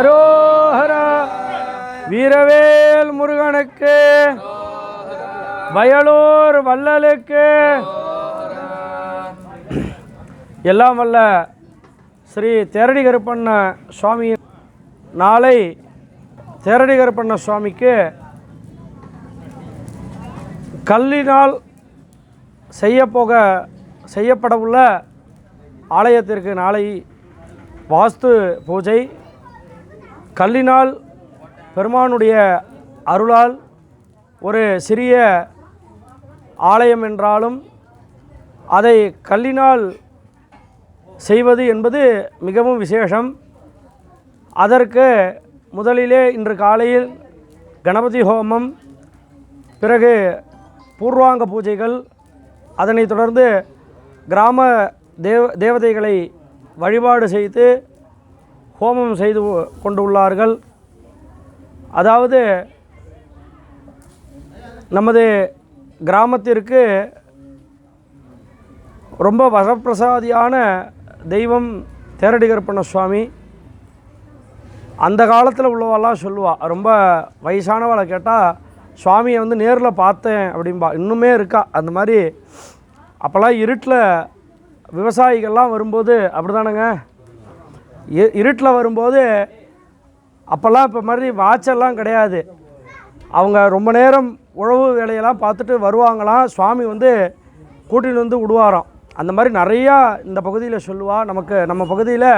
அரோஹர வீரவேல் முருகனுக்கு வயலூர் வள்ளலுக்கு. எல்லாம் வல்ல ஸ்ரீ தேரடி கருப்பண்ண சுவாமி நாளை தேரடி கருப்பண்ண சுவாமிக்கு கல்லினால் செய்யப்போக செய்யப்படவுள்ள ஆலயத்திற்கு நாளை வாஸ்து பூஜை. கல்லினால் பெருமானுடைய அருளால் ஒரு சிறிய ஆலயம் என்றாலும் அதை கல்லினால் செய்வது என்பது மிகவும் விசேஷம். அதற்கு முதலிலே இன்று காலையில் கணபதி ஹோமம் பிறகு பூர்வாங்க பூஜைகள் அதனைத் தொடர்ந்து கிராம தேவ தேவதைகளை வழிபாடு செய்து ஹோமம் செய்து கொண்டுள்ளார்கள். அதாவது நமது கிராமத்திற்கு ரொம்ப வரப்பிரசாதியான தெய்வம் தேரடி சுவாமி. அந்த காலத்தில் உள்ளவெல்லாம் சொல்லுவாள் ரொம்ப வயசானவளை கேட்டால் சுவாமியை வந்து நேரில் பார்த்தேன் அப்படின்பா இன்னுமே இருக்கா? அந்த மாதிரி. அப்போல்லாம் இருட்டில் விவசாயிகள்லாம் வரும்போது அப்படி தானேங்க இருட்டில் வரும்போது அப்போல்லாம் இப்போ மாதிரி வாட்செல்லாம் கிடையாது. அவங்க ரொம்ப நேரம் உழவு வேலையெல்லாம் பார்த்துட்டு வருவாங்களாம். சுவாமி வந்து கூட்டின்னு வந்து விடுவாராம். அந்த மாதிரி நிறையா இந்த பகுதியில் சொல்லுவா. நமக்கு நம்ம பகுதியில்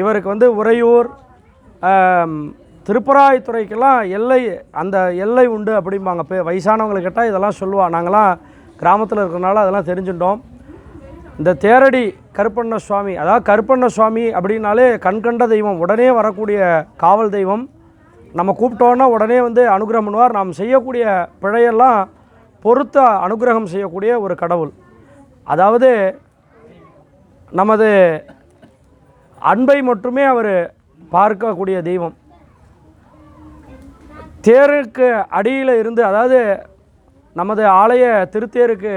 இவருக்கு வந்து உறையூர் திருப்பராய்த்துறைக்கெல்லாம் எல்லை அந்த எல்லை உண்டு அப்படிம்பாங்க. இப்போ வயசானவங்களை கேட்டால் இதெல்லாம் சொல்லுவாள் நாங்களாம் கிராமத்தில் இருக்கிறனால அதெல்லாம் தெரிஞ்சுட்டோம். இந்த தேரடி கருப்பண்ண சுவாமி அதாவது கருப்பண்ண சுவாமி அப்படின்னாலே கண்கண்ட தெய்வம் உடனே வரக்கூடிய காவல் தெய்வம். நம்ம கூப்பிட்டோன்னா உடனே வந்து அனுகிரகம் பண்ணுவார். நாம் செய்யக்கூடிய பிழையெல்லாம் பொறுத்த அனுகிரகம் செய்யக்கூடிய ஒரு கடவுள். அதாவது நமது அன்பை மட்டுமே அவர் பார்க்கக்கூடிய தெய்வம். தேருக்கு அடியில் இருந்து அதாவது நமது ஆலய திருத்தேருக்கு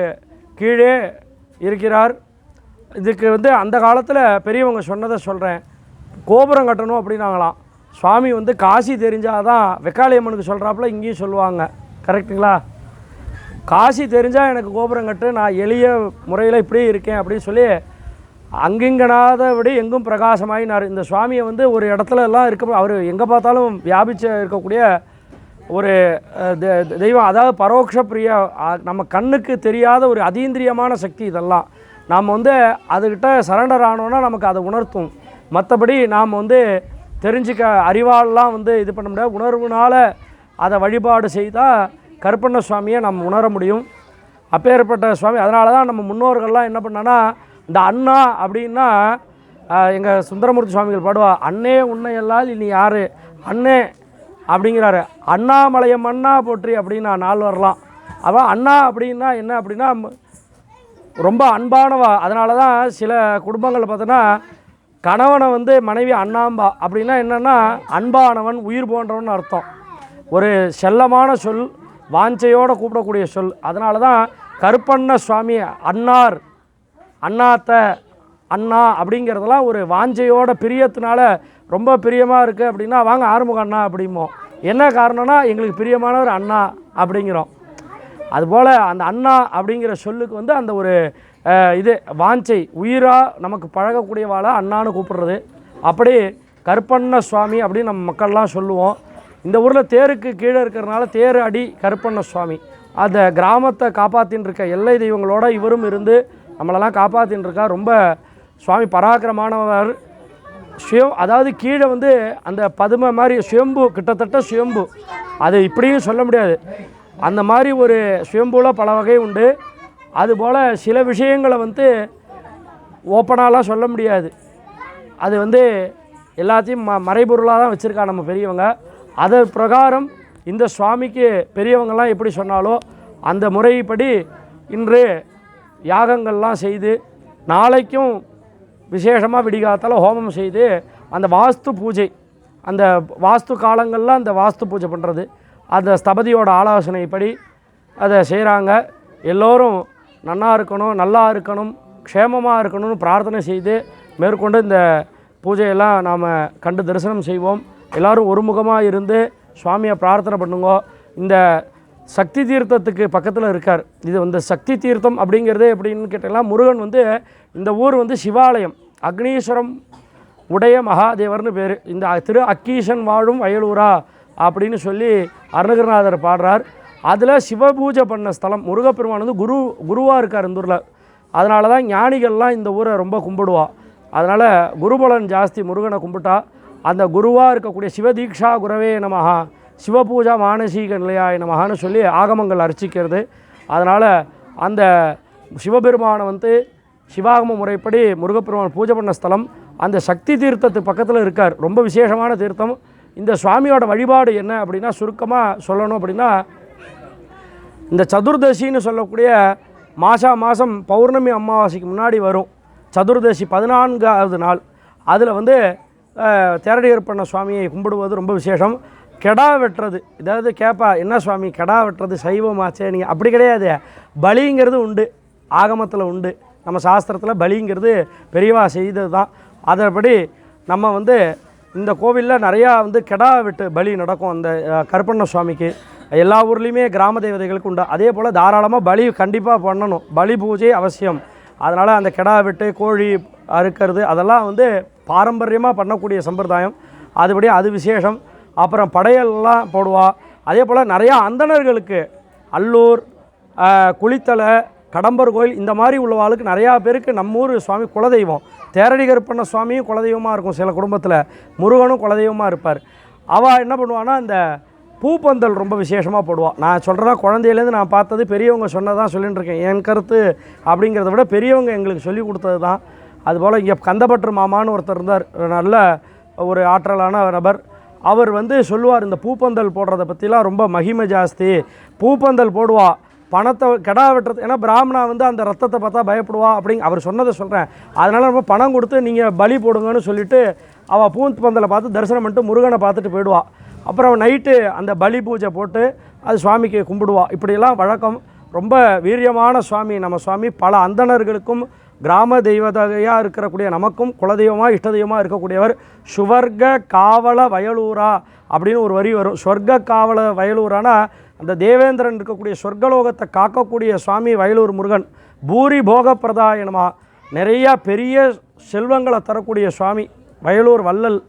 கீழே இருக்கிறார். இதுக்கு வந்து அந்த காலத்தில் பெரியவங்க சொன்னதை சொல்கிறேன் கோபுரம் கட்டணும் அப்படின்னாங்களாம். சுவாமி வந்து காசி தெரிஞ்சால் தான் வெக்காளியம்மனுக்கு சொல்கிறாப்புல இங்கேயும் சொல்லுவாங்க. கரெக்டுங்களா காசி தெரிஞ்சால் எனக்கு கோபுரம் கட்டு நான் எளிய முறையில் இப்படியே இருக்கேன் அப்படின்னு சொல்லி அங்கிங்கனாதபடி எங்கும் பிரகாசமாயினார். இந்த சுவாமியை வந்து ஒரு இடத்துல எல்லாம் இருக்க அவர் எங்கே பார்த்தாலும் வியாபிச்சு இருக்கக்கூடிய ஒரு தெ- தெய்வம். அதாவது பரோட்ச பிரிய நம்ம கண்ணுக்கு தெரியாத ஒரு அதீந்திரியமான சக்தி இதெல்லாம். நாம் வந்து அதுக்கிட்ட சரண்டர் ஆனோன்னா நமக்கு அதை உணர்த்தும். மற்றபடி நாம் வந்து தெரிஞ்சுக்க அறிவாலெலாம் வந்து இது பண்ண முடியாது. உணர்வுனால் அதை வழிபாடு செய்தால் கருப்பண்ண சுவாமியை நம்ம உணர முடியும். அப்பேற்பட்ட சுவாமி அதனால தான் நம்ம முன்னோர்கள்லாம் என்ன பண்ணனா இந்த அண்ணா அப்படின்னா எங்கள் சுந்தரமூர்த்தி சுவாமிகள் பாடுவா அண்ணே உன்னை எல்லால் இனி யார்? அண்ணே அப்படிங்கிறாரு. அண்ணாமலையம் அண்ணா போற்றி அப்படின்னா நாள் வரலாம் அதான் அண்ணா அப்படின்னா என்ன அப்படின்னா ரொம்ப அன்பானவா. அதனால தான் சில குடும்பங்கள் பார்த்தோன்னா கணவனை வந்து மனைவி அண்ணாம்பா அப்படின்னா என்னென்னா அன்பானவன் உயிர் போன்றவன் அர்த்தம். ஒரு செல்லமான சொல் வாஞ்சையோடு கூப்பிடக்கூடிய சொல். அதனால தான் கருப்பண்ண சுவாமி அன்னார் அண்ணாத்த அண்ணா அப்படிங்கிறதெல்லாம் ஒரு வாஞ்சையோட பிரியத்தினால ரொம்ப பிரியமாக இருக்குது அப்படின்னா வாங்க ஆறுமுக அண்ணா அப்படிமோ என்ன காரணம்னா எங்களுக்கு பிரியமானவர் அண்ணா அப்படிங்கிறோம். அதுபோல் அந்த அண்ணா அப்படிங்கிற சொல்லுக்கு வந்து அந்த ஒரு இது வாஞ்சை உயிராக நமக்கு பழகக்கூடியவாளை அண்ணான்னு கூப்பிடுறது. அப்படி கருப்பண்ண சுவாமி அப்படின்னு நம்ம மக்கள்லாம் சொல்லுவோம். இந்த ஊரில் தேருக்கு கீழே இருக்கிறனால தேர் அடி கருப்பண்ண சுவாமி. அந்த கிராமத்தை காப்பாற்றின்னு இருக்க எல்லை தெய்வங்களோட இவரும் இருந்து நம்மளெல்லாம் காப்பாற்றின்னு இருக்கா ரொம்ப சுவாமி பராக்கிரமானவர். சுயம் அதாவது கீழே வந்து அந்த பதுமை மாதிரி சுயம்பு கிட்டத்தட்ட சுயம்பு. அது இப்படியும் சொல்ல முடியாது. அந்த மாதிரி ஒரு சுயம்புல பல வகை உண்டு. அதுபோல் சில விஷயங்களை வந்து ஓப்பனாலாம் சொல்ல முடியாது. அது வந்து எல்லாத்தையும் ம மறைபொருளாக தான் வச்சுருக்கா நம்ம பெரியவங்க. அதை பிரகாரம் இந்த சுவாமிக்கு பெரியவங்கள்லாம் எப்படி சொன்னாலோ அந்த முறைப்படி இன்று யாகங்கள்லாம் செய்து நாளைக்கும் விசேஷமாக விடிகாத்தால ஹோமம் செய்து அந்த வாஸ்து பூஜை அந்த வாஸ்து காலங்களில் அந்த வாஸ்து பூஜை பண்ணுறது அந்த ஸ்தபதியோட ஆலோசனைப்படி அதை செய்கிறாங்க. எல்லோரும் நன்னா இருக்கணும் நல்லா இருக்கணும் க்ஷேமமாக இருக்கணும்னு பிரார்த்தனை செய்து மேற்கொண்டு இந்த பூஜையெல்லாம் நாம் கண்டு தரிசனம் செய்வோம். எல்லோரும் ஒருமுகமாக இருந்து சுவாமியை பிரார்த்தனை பண்ணுங்க. இந்த சக்தி தீர்த்தத்துக்கு பக்கத்தில் இருக்கார். இது வந்து சக்தி தீர்த்தம் அப்படிங்கிறது எப்படின்னு கேட்டிங்கன்னா முருகன் வந்து இந்த ஊர் வந்து சிவாலயம் அக்னீஸ்வரம் உடைய மகாதேவர்னு பேர். இந்த திரு அக்கீசன் வாழும் வயலூரா அப்படின்னு சொல்லி அருணகிரிநாதர் பாடுறார். அதில் சிவபூஜை பண்ண ஸ்தலம் முருகப்பெருமான் வந்து குரு குருவாக இருக்கார் இந்த ஊரில். அதனால தான் ஞானிகள்லாம் இந்த ஊரை ரொம்ப கும்பிடுவா. அதனால் குருபலன் ஜாஸ்தி முருகனை கும்பிட்டா. அந்த குருவாக இருக்கக்கூடிய சிவதீக்ஷா குரவே நமஹா சிவபூஜா மானசீக நிலையாய நமஹான்னு சொல்லி ஆகமங்கள் அர்ச்சிக்கிறது. அதனால் அந்த சிவபெருமானை வந்து சிவாகம முறைப்படி முருகப்பெருமான் பூஜை பண்ண ஸ்தலம் அந்த சக்தி தீர்த்தத்து பக்கத்தில் இருக்கார். ரொம்ப விசேஷமான தீர்த்தம். இந்த சுவாமியோட வழிபாடு என்ன அப்படின்னா சுருக்கமாக சொல்லணும் அப்படின்னா இந்த சதுர்தசின்னு சொல்லக்கூடிய மாசா மாதம் பௌர்ணமி அமாவாசைக்கு முன்னாடி வரும். சதுர்தசி பதினான்காவது நாள். அதில் வந்து தேரடியர் பண்ண சுவாமியை கும்பிடுவது ரொம்ப விசேஷம். கெடா வெட்டுறது. இதாவது கேட்பா என்ன சுவாமி கெடா வெட்டுறது சைவமாச்சே? நீங்கள் அப்படி கிடையாது. பலிங்கிறது உண்டு. ஆகமத்தில் உண்டு. நம்ம சாஸ்திரத்தில் பலிங்கிறது பெரியவா செய்தது தான் அதன்படி நம்ம வந்து இந்த கோவிலில் நிறையா வந்து கெடா வெட்டு பலி நடக்கும் அந்த கருப்பண்ண சுவாமிக்கு. எல்லா ஊர்லேயுமே கிராம தேவதைகளுக்கு உண்டு. அதே போல் தாராளமாக பலி கண்டிப்பாக பண்ணணும். பலி பூஜை அவசியம். அதனால் அந்த கெடா வெட்டு கோழி அறுக்கிறது அதெல்லாம் வந்து பாரம்பரியமாக பண்ணக்கூடிய சம்பிரதாயம். அதுபடி அது விசேஷம். அப்புறம் படையல்லாம் போடுவா. அதே போல் நிறையா அந்தணர்களுக்கு அல்லூர் குளித்தலை கடம்பர் கோயில் இந்த மாதிரி உள்ளவாளுக்கு நிறையா பேருக்கு நம்ம ஊர் சுவாமி குலதெய்வம். தேரடி கருப்பண்ண சுவாமியும் குலதெய்வமாக இருக்கும் சில குடும்பத்தில். முருகனும் குலதெய்வமாக இருப்பார். அவள் என்ன பண்ணுவான்னா இந்த பூப்பந்தல் ரொம்ப விசேஷமாக போடுவாள் நான் சொல்கிறதா குழந்தையிலேருந்து நான் பார்த்தது பெரியவங்க சொன்னதான் சொல்லிட்டு இருக்கேன் என் கருத்து அப்படிங்கிறத விட பெரியவங்க எங்களுக்கு சொல்லி கொடுத்தது தான் அதுபோல் இங்கே கந்தபற்று மாமான்னு ஒருத்தர் இருந்தார். நல்ல ஒரு ஆற்றலான நபர். அவர் வந்து சொல்லுவார் இந்த பூப்பந்தல் போடுறத பற்றிலாம் ரொம்ப மகிமை ஜாஸ்தி. பூப்பந்தல் போடுவாள் பணத்தை கெடா வெட்டுறது ஏன்னா பிராமணா வந்து அந்த ரத்தத்தை பார்த்தா பயப்படுவா அப்படிங்க அவர் சொன்னதை சொல்கிறேன் அதனால் நம்ம பணம் கொடுத்து நீங்கள் பலி போடுங்கன்னு சொல்லிட்டு அவள் பூப்பந்தலை பார்த்து தரிசனம் பண்ணிட்டு முருகனை பார்த்துட்டு போயிடுவா. அப்புறம் நைட்டு அந்த பலி பூஜை போட்டு அது சுவாமிக்கு கும்பிடுவா. இப்படியெல்லாம் வழக்கம். ரொம்ப வீரியமான சுவாமி நம்ம சுவாமி. பல அந்தணர்களுக்கும் கிராம தெய்வதையாக இருக்கக்கூடிய நமக்கும் குலதெய்வமாக இஷ்ட தெய்வமாக இருக்கக்கூடியவர் சுவர்க்க காவல வயலூரா அப்படின்னு ஒரு வரி வரும். சொர்க்க காவல வயலூரானா அந்த தேவேந்திரன் இருக்கக்கூடிய சொர்க்கலோகத்தை காக்கக்கூடிய சுவாமி வயலூர் முருகன் பூரி போக பிரதாயனமா நிறையா பெரிய செல்வங்களை தரக்கூடிய சுவாமி வயலூர் வள்ளல்.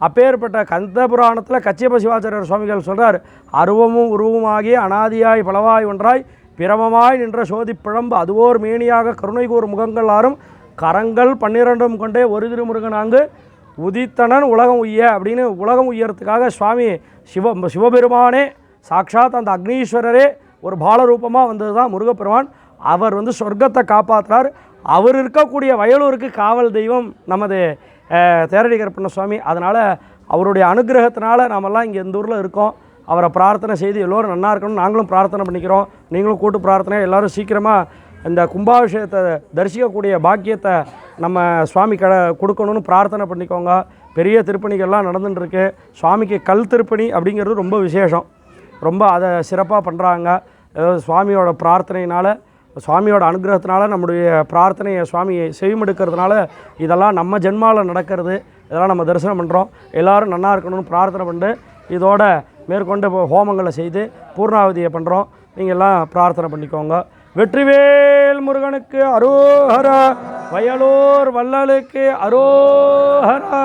அப்பேற்பட்ட கந்த புராணத்தில் கச்சியப்ப சிவாச்சாரியர் சுவாமிகள் சொல்கிறார் அருவமும் உருவமாகி அனாதியாய் பலவாய் ஒன்றாய் பிரமமாய் நின்ற சோதி பிழம்பு அதுவோர் மேனியாக கருணை கூறு முகங்கள் ஆறும் கரங்கள் பன்னிரண்டும் கொண்டே ஒரு திருமுருகனாங்கு உதித்தனன் உலகம் உய்ய அப்படின்னு உலகம் உய்யறதுக்காக சுவாமி சிவ சிவபெருமானே சாட்சாத் அந்த அக்னீஸ்வரரே ஒரு பாலரூபமாக வந்தது தான் முருகப்பெருமான். அவர் வந்து சொர்க்கத்தை காப்பாற்றுறார் அவர் இருக்கக்கூடிய வயலூருக்கு காவல் தெய்வம் நமது தேரடி கருப்பண்ண சுவாமி. அதனால் அவருடைய அனுகிரகத்தினால நாமெல்லாம் இங்கே இந்த ஊரில் இருக்கோம். அவரை பிரார்த்தனை செய்து எல்லோரும் நல்லா இருக்கணும் நாங்களும் பிரார்த்தனை பண்ணிக்கிறோம். நீங்களும் கூட்டு பிரார்த்தனை எல்லோரும் சீக்கிரமாக இந்த கும்பாபிஷேகத்தை தரிசிக்கக்கூடிய பாக்கியத்தை நம்ம சுவாமி கட கொடுக்கணும்னு பிரார்த்தனை பண்ணிக்கோங்க. பெரிய திருப்பணிகள்லாம் நடந்துட்டுருக்கு. சுவாமிக்கு கல் திருப்பணி அப்படிங்கிறது ரொம்ப விசேஷம். ரொம்ப அதை சிறப்பாக பண்ணுறாங்க. அதாவது சுவாமியோட பிரார்த்தனையினால் சுவாமியோட அனுகிரகத்தினால நம்முடைய பிரார்த்தனையை சுவாமி செவிமெடுக்கிறதுனால இதெல்லாம் நம்ம ஜென்மாவில் நடக்கிறது. இதெல்லாம் நம்ம தரிசனம் பண்ணுறோம் எல்லோரும் நல்லா இருக்கணும்னு பிரார்த்தனை பண்ணிட்டு இதோட மேற்கொண்டு ஹோமங்களை செய்து பூர்ணாவதியை பண்ணுறோம் நீங்கள் எல்லாம் பிரார்த்தனை பண்ணிக்கோங்க. வெற்றிவேல் முருகனுக்கு அரோஹரா வயலூர் வள்ளலுக்கு அரோஹரா.